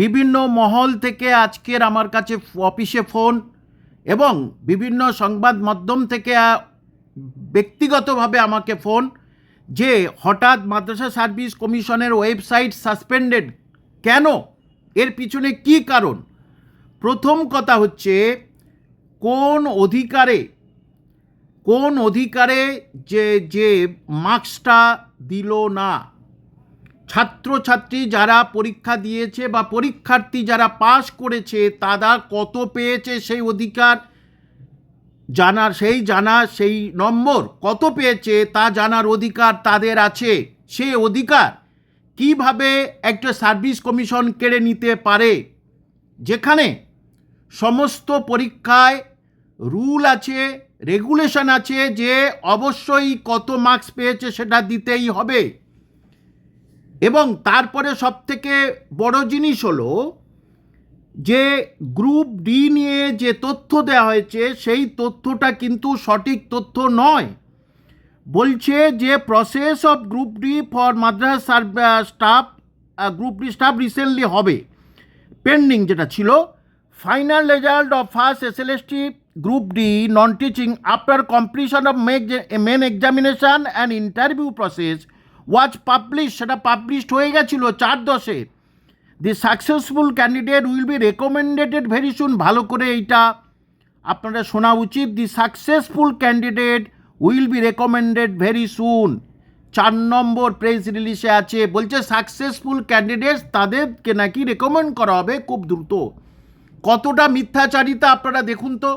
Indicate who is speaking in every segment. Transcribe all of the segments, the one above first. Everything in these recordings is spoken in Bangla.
Speaker 1: বিভিন্ন মহল থেকে আজকের আমার কাছে অফিসে ফোন এবং বিভিন্ন সংবাদ মাধ্যম থেকে ব্যক্তিগতভাবে আমাকে ফোন যে হঠাৎ মাদ্রাসা সার্ভিস কমিশনের ওয়েবসাইট সাসপেন্ডেড কেন? এর পিছনে কি কারণ? প্রথম কথা হচ্ছে, কোন অধিকারে কোন অধিকারে যে যে মার্কসটা দিল না? ছাত্রছাত্রী যারা পরীক্ষা দিয়েছে বা পরীক্ষার্থী যারা পাশ করেছে, তারা কত পেয়েছে সেই অধিকার? জানার সেই জানা, সেই নম্বর কত পেয়েছে তা জানার অধিকার তাদের আছে। সে অধিকার কীভাবে একটা সার্ভিস কমিশন কেড়ে নিতে পারে? যেখানে সমস্ত পরীক্ষায় রুল আছে, রেগুলেশন আছে যে অবশ্যই কত মার্কস পেয়েছে সেটা দিতেই হবে। এবং তারপরে সবথেকে বড় জিনিস হলো যে গ্রুপ ডি নিয়ে যে তথ্য দেওয়া হয়েছে, সেই তথ্যটা কিন্তু সঠিক তথ্য নয়। বলছে যে process of group D for Madrasah staff group D staff recently হবে। পেন্ডিং যেটা ছিল final result of first S L S T group D non teaching after completion of main examination and interview process was publish সেটা পাবলিশড হয়ে গেছিল চার দশে। The successful candidate will be recommended very soon ভালো করে এইটা আপনারা শোনা উচিত। The successful candidate will be recommended very soon চার নম্বর প্রেস রিলিজে আছে, বলছে সাকসেসফুল ক্যান্ডিডেট তাদেরকে নাকি রেকমেন্ড করা হবে খুব দ্রুত। কতটা মিথ্যাচারিতা আপনারা দেখুন তো।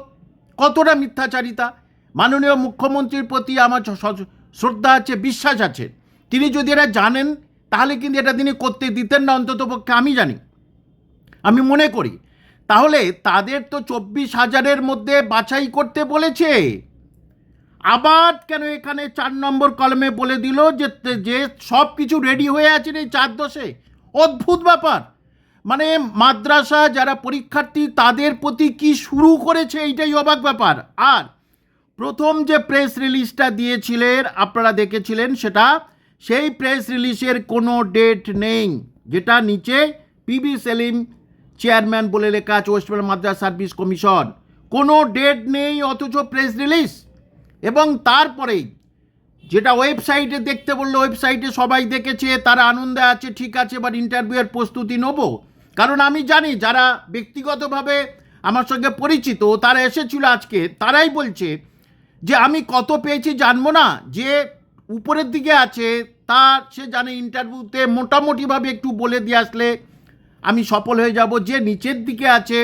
Speaker 1: কতটা মিথ্যাচারিতা। মাননীয় মুখ্যমন্ত্রীর প্রতি আমার শ্রদ্ধা আছে, বিশ্বাস আছে। তিনি যদি এটা জানেন, তাহলে কিন্তু এটা তিনি করতে দিতেন না, অন্তত পক্ষে আমি জানি। আমি মনে করি। তাহলে তাদের তো চব্বিশ হাজারের মধ্যে বাছাই করতে বলেছে। আবার কেন এখানে চার নম্বর কলমে বলে দিল যে যে সব কিছু রেডি হয়ে আছে এই চার দশে? অদ্ভুত ব্যাপার। মানে মাদ্রাসা যারা পরীক্ষার্থী, তাদের প্রতি কি শুরু করেছে এইটাই অবাক ব্যাপার। আর প্রথম যে প্রেস রিলিজটা দিয়েছিলেন, আপনারা দেখেছিলেন সেটা সেই প্রেস রিলিজের কোনো ডেট নেই, যেটা নিচে পিবি সেলিম চেয়ারম্যান বলে লেখা আছে West Bengal Madrasah service commission কোনো ডেট নেই, অথচ প্রেস রিলিজ এবং তারপরেই যেটা ওয়েবসাইটে দেখতে বলল ওয়েবসাইটে সবাই দেখেছে, তারা আনন্দে আছে, ঠিক আছে এবার ইন্টারভিউয়ের প্রস্তুতি নেব। কারণ আমি জানি যারা ব্যক্তিগতভাবে আমার সঙ্গে পরিচিত, তারা এসেছিল আজকে, তারাই বলছে যে আমি কত পেয়েছি জানব না, যে উপরের দিকে আছে তার সে জানে ইন্টারভিউতে মোটামুটিভাবে একটু বলে দিয়ে আসলে আমি সফল হয়ে যাব। যে নিচের দিকে আছে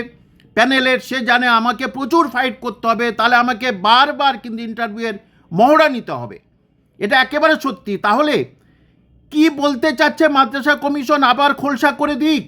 Speaker 1: প্যানেলের, সে জানে আমাকে প্রচুর ফাইট করতে হবে, তাহলে আমাকে বারবার কিন্তু ইন্টারভিউয়ের মহড়া নিতে হবে। এটা একেবারে সত্যি। তাহলে কি বলতে চাচ্ছে মাদ্রাসা কমিশন? আবার খোলসা করে দিক।